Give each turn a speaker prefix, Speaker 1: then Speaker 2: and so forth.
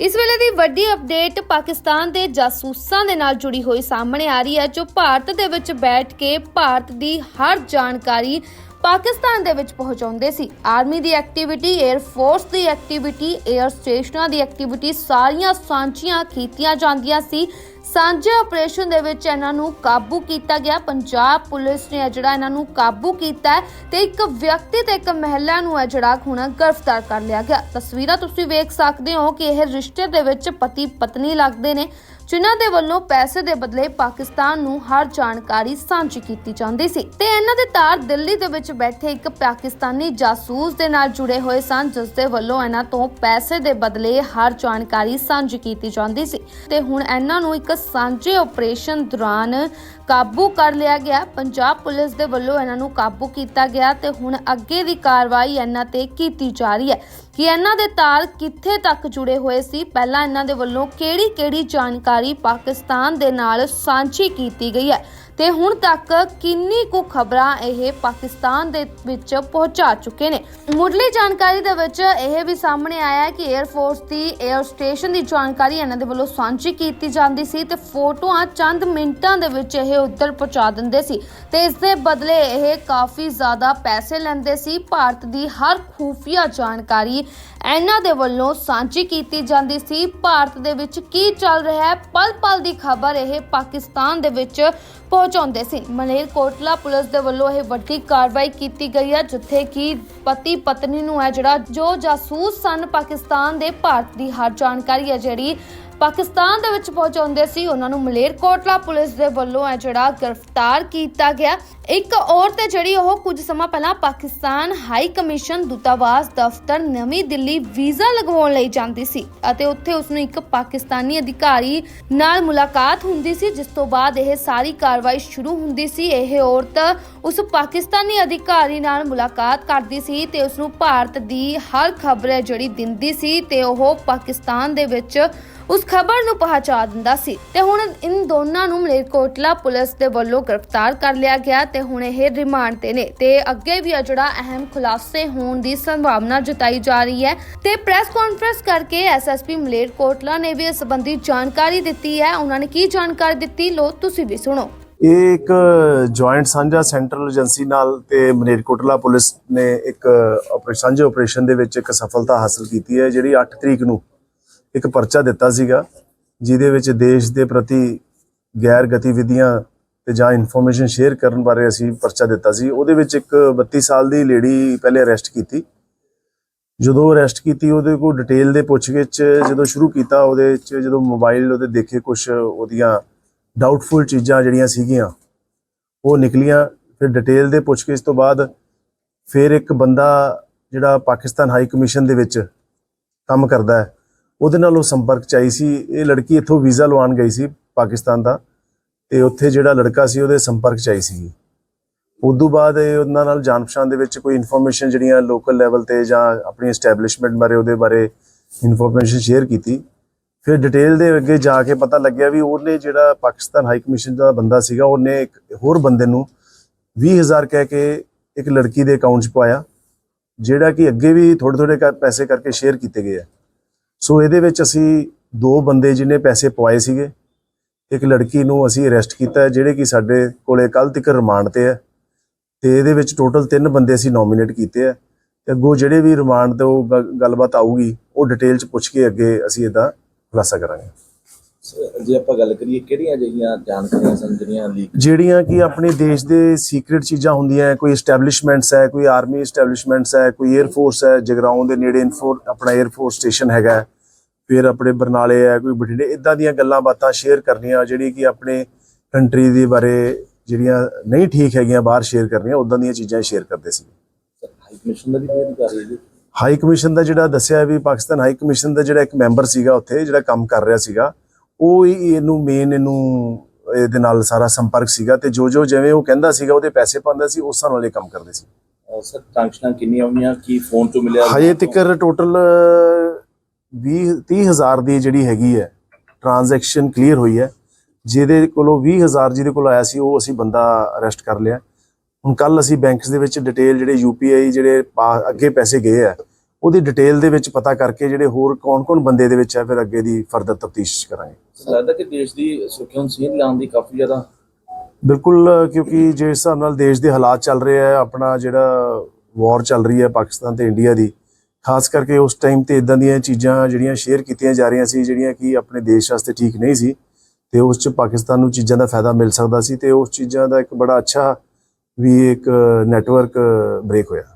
Speaker 1: ਇਸ ਵੇਲੇ ਦੀ ਵੱਡੀ ਅਪਡੇਟ ਪਾਕਿਸਤਾਨ ਦੇ ਜਾਸੂਸਾਂ ਦੇ ਨਾਲ ਜੁੜੀ ਹੋਈ ਸਾਹਮਣੇ ਆ ਰਹੀ ਹੈ, ਜੋ ਭਾਰਤ ਦੇ ਵਿੱਚ ਬੈਠ ਕੇ ਭਾਰਤ ਦੀ ਹਰ ਜਾਣਕਾਰੀ ਪਾਕਿਸਤਾਨ ਦੇ ਵਿੱਚ ਪਹੁੰਚਾਉਂਦੇ ਸੀ। ਆਰਮੀ ਦੀ ਐਕਟੀਵਿਟੀ 에ਅਰ ਫੋਰਸ ਦੀ ਐਕਟੀਵਿਟੀ 에ਅਰ ਸਟੇਸ਼ਨਾਂ ਦੀ ਐਕਟੀਵਿਟੀ ਸਾਰੀਆਂ ਸਾਂਝੀਆਂ ਕੀਤੀਆਂ ਜਾਂਦੀਆਂ ਸੀ। ਸਾਂਝੇ ਆਪਰੇਸ਼ਨ ਦੇ ਵਿੱਚ ਇਹਨਾਂ ਨੂੰ ਕਾਬੂ ਕੀਤਾ ਗਿਆ। ਪੰਜਾਬ ਪੁਲਿਸ ਨੇ ਜਿਹੜਾ ਇਹਨਾਂ ਨੂੰ ਕਾਬੂ ਕੀਤਾ ਤੇ ਇੱਕ ਵਿਅਕਤੀ ਤੇ ਇੱਕ ਮਹਿਲਾ ਨੂੰ ਇਹ ਜਿਹੜਾ ਹੁਣ ਗ੍ਰਿਫਤਾਰ ਕਰ ਲਿਆ ਗਿਆ। ਤਸਵੀਰਾਂ ਤੁਸੀਂ ਵੇਖ ਸਕਦੇ ਹੋ ਕਿ ਇਹ ਰਿਸ਼ਤੇ ਦੇ ਵਿੱਚ ਪਤੀ ਪਤਨੀ ਲੱਗਦੇ ਨੇ, ਜਿਨ੍ਹਾਂ ਦੇ ਵੱਲੋਂ ਪੈਸੇ ਦੇ ਬਦਲੇ ਪਾਕਿਸਤਾਨ ਨੂੰ ਹਰ ਜਾਣਕਾਰੀ ਸਾਂਝੀ ਕੀਤੀ ਜਾਂਦੀ ਸੀ। ਤੇ ਇਹਨਾਂ ਦੇ ਤਾਰ ਦਿੱਲੀ ਦੇ ਵਿੱਚ ਬੈਠੇ ਇੱਕ ਪਾਕਿਸਤਾਨੀ ਜਾਸੂਸ ਦੇ ਨਾਲ ਜੁੜੇ ਹੋਏ ਸਨ, ਜਿਸ ਦੇ ਵੱਲੋਂ ਇਹਨਾਂ ਤੋਂ ਪੈਸੇ ਦੇ ਬਦਲੇ ਹਰ ਜਾਣਕਾਰੀ ਸਾਂਝੀ ਕੀਤੀ ਜਾਂਦੀ ਸੀ। ਤੇ ਹੁਣ ਇਹਨਾਂ ਨੂੰ ਇੱਕ ਸਾਂਝੇ ਆਪਰੇਸ਼ਨ ਦੌਰਾਨ ਕਾਬੂ ਕਰ ਲਿਆ ਗਿਆ। ਪੰਜਾਬ ਪੁਲਿਸ ਦੇ ਵੱਲੋਂ ਇਹਨਾਂ ਨੂੰ ਕਾਬੂ ਕੀਤਾ ਗਿਆ ਤੇ ਹੁਣ ਅੱਗੇ ਦੀ ਕਾਰਵਾਈ ਇਹਨਾਂ ਤੇ ਕੀਤੀ ਜਾ ਰਹੀ ਹੈ। ਕਿ ਇਹਨਾਂ ਦੇ ਤਾਰ ਕਿੱਥੇ ਤੱਕ ਜੁੜੇ ਹੋਏ ਸੀ? ਪਹਿਲਾਂ ਇਹਨਾਂ ਦੇ ਵੱਲੋਂ ਕਿਹੜੀ-ਕਿਹੜੀ ਜਾਣਕਾਰੀ ਪਾਕਿਸਤਾਨ ਦੇ ਨਾਲ ਸਾਂਝੀ ਕੀਤੀ ਗਈ ਹੈ? ਤੇ ਹੁਣ ਤੱਕ ਕਿੰਨੀ ਕੁ ਖਬਰਾਂ ਇਹ ਪਾਕਿਸਤਾਨ ਦੇ ਵਿੱਚ ਪਹੁੰਚਾ ਚੁੱਕੇ ਨੇ? ਮੁੱਢਲੀ ਜਾਣਕਾਰੀ ਦੇ ਵਿੱਚ ਇਹ ਵੀ ਸਾਹਮਣੇ ਆਇਆ ਕਿ 에ਅਰ ਫੋਰਸ ਦੀ 에ਅਰ ਸਟੇਸ਼ਨ ਦੀ ਜਾਣਕਾਰੀ ਇਹਨਾਂ ਦੇ ਵੱਲੋਂ ਸਾਂਝੀ ਕੀਤੀ ਜਾਂਦੀ ਸੀ ਤੇ ਫੋਟੋਆਂ ਚੰਦ ਮਿੰਟਾਂ ਦੇ ਵਿੱਚ ਇਹ ਉੱਧਰ ਪਹੁੰਚਾ ਦਿੰਦੇ ਸੀ। ਤੇ ਇਸ ਦੇ ਬਦਲੇ ਇਹ ਕਾਫੀ ਜ਼ਿਆਦਾ ਪੈਸੇ ਲੈਂਦੇ ਸੀ। ਭਾਰਤ ਦੀ ਹਰ ਖੂਫੀਆ ਜਾਣਕਾਰੀ ਇਹਨਾਂ ਦੇ ਵੱਲੋਂ ਸਾਂਝੀ ਕੀਤੀ ਜਾਂਦੀ ਸੀ। ਭਾਰਤ ਦੇ ਵਿੱਚ ਕੀ ਚੱਲ ਰਿਹਾ ਹੈ? ਪਲ ਪਲ ਦੀ ਖਬਰ ਇਹ ਪਾਕਿਸਤਾਨ ਦੇ ਵਿੱਚ ਪਹੁੰਚਾਉਂਦੇ ਸੀ। ਮਲੇਰਕੋਟਲਾ ਪੁਲਿਸ ਦੇ ਵੱਲੋਂ ਇਹ ਵੱਡੀ ਕਾਰਵਾਈ ਕੀਤੀ ਗਈ ਹੈ, ਜਿੱਥੇ ਕਿ ਪਤੀ ਪਤਨੀ ਨੂੰ ਹੈ ਜਿਹੜਾ ਜੋ ਜਾਸੂਸ ਸਨ ਪਾਕਿਸਤਾਨ ਦੇ, ਭਾਰਤ ਦੀ ਹਰ ਜਾਣਕਾਰੀ ਹੈ ਜਿਹੜੀ ਪਾਕਿਸਤਾਨ ਦੇ ਵਿੱਚ ਪਹੁੰਚਾਉਂਦੇ ਸੀ, ਉਹਨਾਂ ਨੂੰ ਮਲੇਰਕੋਟਲਾ ਪੁਲਿਸ ਦੇ ਵੱਲੋਂ ਹੈ ਜਿਹੜਾ ਗ੍ਰਿਫਤਾਰ ਕੀਤਾ ਗਿਆ। ਇੱਕ ਔਰਤ ਹੈ ਜਿਹੜੀ ਉਹ ਕੁਝ ਸਮਾਂ ਪਹਿਲਾਂ ਪਾਕਿਸਤਾਨ ਹਾਈ ਕਮਿਸ਼ਨ ਦੂਤਾਵਾਸ ਦਫ਼ਤਰ ਨਵੀਂ ਦਿੱਲੀ ਵੀਜ਼ਾ ਲਗਵਾਉਣ ਲਈ ਜਾਂਦੀ ਸੀ ਅਤੇ ਉੱਥੇ ਉਸ ਨੂੰ ਇੱਕ ਪਾਕਿਸਤਾਨੀ ਅਧਿਕਾਰੀ ਨਾਲ ਮੁਲਾਕਾਤ ਹੁੰਦੀ ਸੀ, ਜਿਸ ਤੋਂ ਬਾਅਦ ਇਹ ਸਾਰੀ ਕਾਰਵਾਈ ਸ਼ੁਰੂ ਹੁੰਦੀ ਸੀ। ਇਹ ਔਰਤ ਉਸ ਪਾਕਿਸਤਾਨੀ ਅਧਿਕਾਰੀ ਨਾਲ ਮੁਲਾਕਾਤ ਕਰਦੀ ਸੀ ਤੇ ਉਸ ਨੂੰ ਭਾਰਤ ਦੀ ਹਰ ਖਬਰ ਜਿਹੜੀ ਦਿੰਦੀ ਸੀ ਤੇ ਉਹ ਪਾਕਿਸਤਾਨ ਦੇ ਵਿੱਚ ਉਸ ਖਬਰ ਨੂੰ ਪਹੁੰਚਾ ਦਿੰਦਾ ਸੀ। ਤੇ ਹੁਣ ਇਨ ਦੋਨਾਂ ਨੂੰ ਮਲੇਰਕੋਟਲਾ ਪੁਲਿਸ ਦੇ ਵੱਲੋਂ ਗ੍ਰਿਫਤਾਰ ਕਰ ਲਿਆ ਗਿਆ ਤੇ ਹੁਣ ਇਹ ਰਿਮਾਂਡ ਤੇ ਨੇ। ਤੇ ਅੱਗੇ ਵੀ ਜਿਹੜਾ ਅਹਿਮ ਖੁਲਾਸੇ ਹੋਣ ਦੀ ਸੰਭਾਵਨਾ ਜਤਾਈ ਜਾ ਰਹੀ ਹੈ। ਤੇ ਪ੍ਰੈਸ ਕਾਨਫਰੰਸ ਕਰਕੇ ਐਸਐਸਪੀ ਮਲੇਰਕੋਟਲਾ ਨੇ ਵੀ ਇਸ ਸੰਬੰਧੀ ਜਾਣਕਾਰੀ ਦਿੱਤੀ ਹੈ। ਉਹਨਾਂ ਨੇ ਕੀ ਜਾਣਕਾਰੀ ਦਿੱਤੀ? ਲੋ ਤੁਸੀਂ ਵੀ ਸੁਣੋ।
Speaker 2: ਇਹ ਇੱਕ ਜੁਆਇੰਟ ਸਾਂਝਾ ਸੈਂਟਰਲ ਏਜੰਸੀ ਨਾਲ ਤੇ ਮਨੇਰਕੋਟਲਾ ਪੁਲਿਸ ਨੇ ਇੱਕ ਆਪਰੇ- ਸਾਂਝੇ ਆਪਰੇਸ਼ਨ ਦੇ ਵਿੱਚ ਇੱਕ ਸਫਲਤਾ ਹਾਸਲ ਕੀਤੀ ਹੈ, ਜਿਹੜੀ 8 ਤਰੀਕ ਨੂੰ ਇੱਕ ਪਰਚਾ ਦਿੱਤਾ ਸੀਗਾ, ਜਿਹਦੇ ਵਿੱਚ ਦੇਸ਼ ਦੇ ਪ੍ਰਤੀ ਗੈਰ ਗਤੀਵਿਧੀਆਂ ਤੇ ਜਾਂ ਇਨਫੋਰਮੇਸ਼ਨ ਸ਼ੇਅਰ ਕਰਨ ਬਾਰੇ ਅਸੀਂ ਪਰਚਾ ਦਿੱਤਾ ਸੀ। ਉਹਦੇ ਵਿੱਚ ਇੱਕ 32 ਸਾਲ ਦੀ ਲੇਡੀ ਪਹਿਲੇ ਅਰੈਸਟ ਕੀਤੀ। ਜਦੋਂ ਅਰੈਸਟ ਕੀਤੀ, ਉਹਦੇ ਕੋਲ ਡਿਟੇਲ ਦੇ ਪੁੱਛਗਿੱਛ ਜਦੋਂ ਸ਼ੁਰੂ ਕੀਤਾ, ਉਹਦੇ ਵਿੱਚ ਜਦੋਂ ਮੋਬਾਈਲ ਉਹਦੇ ਦੇਖੇ ਕੁਝ ਉਹਦੀਆਂ ਡਾਊਟਫੁਲ ਚੀਜ਼ਾਂ ਜਿਹੜੀਆਂ ਸੀਗੀਆਂ, ਉਹ ਨਿਕਲੀਆਂ। ਫਿਰ ਡਿਟੇਲ ਦੇ ਪੁੱਛਗਿੱਛ ਤੋਂ ਬਾਅਦ ਫਿਰ ਇੱਕ ਬੰਦਾ ਜਿਹੜਾ ਪਾਕਿਸਤਾਨ ਹਾਈ ਕਮਿਸ਼ਨ ਦੇ ਵਿੱਚ ਕੰਮ ਕਰਦਾ ਹੈ। ਉਹਦੇ ਨਾਲ ਉਹ ਸੰਪਰਕ ਚ ਆਈ ਸੀ। ਇਹ ਲੜਕੀ ਇੱਥੋਂ ਵੀਜ਼ਾ ਲਵਾਉਣ ਗਈ ਸੀ ਪਾਕਿਸਤਾਨ ਦਾ ਤੇ ਉੱਥੇ ਜਿਹੜਾ ਲੜਕਾ ਸੀ ਉਹਦੇ ਸੰਪਰਕ ਚ ਆਈ ਸੀ। ਤੋਂ ਬਾਅਦ ਇਹ ਉਹਨਾਂ ਨਾਲ ਜਾਣ ਪਛਾਣ ਦੇ ਵਿੱਚ ਕੋਈ ਇਨਫੋਰਮੇਸ਼ਨ ਜਿਹੜੀਆਂ ਲੋਕਲ ਲੈਵਲ ਤੇ ਜਾਂ ਆਪਣੀ ਐਸਟੈਬਲਿਸ਼ਮੈਂਟ ਬਾਰੇ ਉਹਦੇ ਬਾਰੇ ਇਨਫੋਰਮੇਸ਼ਨ ਸ਼ੇਅਰ ਕੀਤੀ। ਫਿਰ ਡਿਟੇਲ ਦੇ ਅੱਗੇ ਜਾ ਕੇ ਪਤਾ ਲੱਗਿਆ ਵੀ ਉਹਨੇ ਜਿਹੜਾ ਪਾਕਿਸਤਾਨ ਹਾਈ ਕਮਿਸ਼ਨ ਦਾ ਬੰਦਾ ਸੀਗਾ, ਉਹਨੇ ਇੱਕ ਹੋਰ ਬੰਦੇ ਨੂੰ 20000 ਕਹਿ ਕੇ ਇੱਕ ਲੜਕੀ ਦੇ ਅਕਾਊਂਟ 'ਚ ਪਾਇਆ, ਜਿਹੜਾ ਕਿ ਅੱਗੇ ਵੀ ਥੋੜੇ ਥੋੜੇ ਪੈਸੇ ਕਰਕੇ ਸ਼ੇਅਰ ਕੀਤੇ ਗਏ ਆ। ਸੋ ਇਹਦੇ ਵਿੱਚ ਅਸੀਂ ਦੋ ਬੰਦੇ ਜਿਹਨੇ ਪੈਸੇ ਪਵਾਏ ਸੀਗੇ ਇੱਕ ਲੜਕੀ ਨੂੰ ਅਸੀਂ ਅਰੈਸਟ ਕੀਤਾ ਜਿਹੜੇ ਕਿ ਸਾਡੇ ਕੋਲੇ ਕੱਲ ਤੱਕ ਰਿਮਾਂਡ ਤੇ ਹੈ ਤੇ ਇਹਦੇ ਵਿੱਚ ਟੋਟਲ ਤਿੰਨ ਬੰਦੇ ਅਸੀਂ ਨੋਮੀਨੇਟ ਕੀਤੇ ਆ ਤੇ ਅੱਗੋਂ ਜਿਹੜੇ ਵੀ ਰਿਮਾਂਡ ਤੋਂ ਗ- ਗੱਲਬਾਤ ਆਊਗੀ ਉਹ ਡਿਟੇਲ 'ਚ ਪੁੱਛ ਕੇ ਅੱਗੇ ਅਸੀਂ ਇਹਦਾ ਖੁਲਾਸਾ ਕਰਾਂਗੇ।
Speaker 3: ਜੇ ਆਪਾਂ ਗੱਲ ਕਰੀਏ ਕਿਹੜੀਆਂ ਜਿਹੀਆਂ ਜਾਣਕਾਰੀਆਂ ਸਨ ਜਿਹੜੀਆਂ ਲੀਕ
Speaker 2: ਜਿਹੜੀਆਂ ਕਿ ਆਪਣੇ ਦੇਸ਼ ਦੇ ਸੀਕ੍ਰੀਟ ਚੀਜ਼ਾਂ ਹੁੰਦੀਆਂ ਹੈ, ਕੋਈ ਐਸਟੈਬਲਿਸ਼ਮੈਂਟਸ ਹੈ ਕੋਈ ਆਰਮੀ ਐਸਟੈਬਲਿਸ਼ਮੈਂਟਸ ਹੈ ਕੋਈ 에ਅਰ ਫੋਰਸ ਹੈ ਜਗਰਾਉਂ ਦੇ ਨੇੜੇ ਇਨਫੋ ਆਪਣਾ 에ਅਰ ਫੋਰਸ ਸਟੇਸ਼ਨ ਹੈਗਾ ਫਿਰ ਆਪਣੇ ਬਰਨਾਲੇ ਹੈ ਕੋਈ ਬਠਿੰਡੇ ਇਦਾਂ ਦੀਆਂ ਗੱਲਾਂ ਬਾਤਾਂ ਸ਼ੇਅਰ ਕਰਨੀਆਂ ਜਿਹੜੀ ਕਿ ਆਪਣੇ ਕੰਟਰੀ ਦੇ ਬਾਰੇ ਜਿਹੜੀਆਂ ਨਹੀਂ ਠੀਕ ਹੈਗੀਆਂ ਬਾਹਰ ਸ਼ੇਅਰ ਕਰਨੀਆਂ ਉਦਾਂ ਦੀਆਂ ਚੀਜ਼ਾਂ ਸ਼ੇਅਰ ਕਰਦੇ ਸੀ।
Speaker 3: ਹਾਈ ਕਮਿਸ਼ਨ ਦਾ ਵੀ ਕੋਈ ਅਧਿਕਾਰੀ ਹੈ ਜੀ?
Speaker 2: ਹਾਈ ਕਮਿਸ਼ਨ ਦਾ ਜਿਹੜਾ ਦੱਸਿਆ ਵੀ ਪਾਕਿਸਤਾਨ ਹਾਈ ਕਮਿਸ਼ਨ ਦਾ ਜਿਹੜਾ ਇੱਕ ਮੈਂਬਰ ਸੀਗਾ ਉੱਥੇ ਜਿਹੜਾ ਕੰਮ ਕਰ ਰਿਹਾ ਸੀਗਾ ਉਹ ਇਹਨੂੰ ਮੇਨ ਇਹਨੂੰ ਇਹਦੇ ਨਾਲ ਸਾਰਾ ਸੰਪਰਕ ਸੀਗਾ ਤੇ ਜੋ ਜੋ ਜਿਵੇਂ ਉਹ ਕਹਿੰਦਾ ਸੀਗਾ ਉਹਦੇ ਪੈਸੇ ਪਾਉਂਦਾ ਸੀ ਉਸ ਨਾਲ ਇਹ ਕੰਮ ਕਰਦੇ ਸੀ।
Speaker 3: ਸਰ ਟ੍ਰਾਂਜੈਕਸ਼ਨਾਂ ਕਿੰਨੀਆਂ ਹੋਈਆਂ ਕੀ ਫੋਨ ਤੋਂ ਮਿਲਿਆ?
Speaker 2: ਹਜੇ ਤੱਕ ਟੋਟਲ 20 30000 ਦੀ ਜਿਹੜੀ ਹੈਗੀ ਹੈ ਟ੍ਰਾਂਜੈਕਸ਼ਨ ਕਲੀਅਰ ਹੋਈ ਹੈ। ਜਿਹਦੇ ਕੋਲੋਂ 20000 ਜਿਹਦੇ ਕੋਲ ਆਇਆ ਸੀ ਉਹ ਅਸੀਂ ਬੰਦਾ ਅਰੈਸਟ ਕਰ ਲਿਆ। ਹੁਣ ਕੱਲ ਅਸੀਂ ਬੈਂਕਸ ਦੇ ਵਿੱਚ ਡਿਟੇਲ ਜਿਹੜੇ ਯੂਪੀਆਈ ਜਿਹੜੇ ਅੱਗੇ ਪੈਸੇ ਗਏ ਆ ਉਹਦੀ ਡਿਟੇਲ ਦੇ ਵਿੱਚ ਪਤਾ ਕਰਕੇ ਜਿਹੜੇ ਹੋਰ ਕੌਣ-ਕੌਣ ਬੰਦੇ ਦੇ ਵਿੱਚ ਹੈ ਫਿਰ ਅੱਗੇ ਦੀ ਫਰਦਰ ਤਫਤੀਸ਼ ਕਰਾਂਗੇ।
Speaker 3: ਲੱਗਦਾ ਕਿ ਦੇਸ਼ ਦੀ ਸੁਰੱਖਿਆ ਨੂੰ ਸੀਨ ਲਾਉਣ ਦੀ ਕਾਫੀ ਜ਼ਿਆਦਾ
Speaker 2: ਬਿਲਕੁਲ ਕਿਉਂਕਿ ਜਿਸ ਹਿਸਾਬ ਨਾਲ ਦੇਸ਼ ਦੇ ਹਾਲਾਤ ਚੱਲ ਰਹੇ ਆ ਆਪਣਾ ਜਿਹੜਾ ਵਾਰ ਚੱਲ ਰਹੀ ਹੈ ਪਾਕਿਸਤਾਨ ਤੇ ਇੰਡੀਆ ਦੀ ਖਾਸ ਕਰਕੇ ਉਸ ਟਾਈਮ ਤੇ ਇਦਾਂ ਦੀਆਂ ਚੀਜ਼ਾਂ ਜਿਹੜੀਆਂ ਸ਼ੇਅਰ ਕੀਤੀਆਂ ਜਾ ਰਹੀਆਂ ਸੀ, ਜਿਹੜੀਆਂ ਕਿ ਆਪਣੇ ਦੇਸ਼ ਵਾਸਤੇ ਠੀਕ ਨਹੀਂ ਸੀ ਤੇ ਉਸ ਚ ਪਾਕਿਸਤਾਨ ਨੂੰ ਚੀਜ਼ਾਂ ਦਾ ਫਾਇਦਾ ਮਿਲ ਸਕਦਾ ਸੀ ਤੇ ਉਸ ਚੀਜ਼ਾਂ ਦਾ ਇੱਕ ਬੜਾ ਅੱਛਾ ਵੀ ਇੱਕ ਨੈਟਵਰਕ ਬ੍ਰੇਕ ਹੋਇਆ।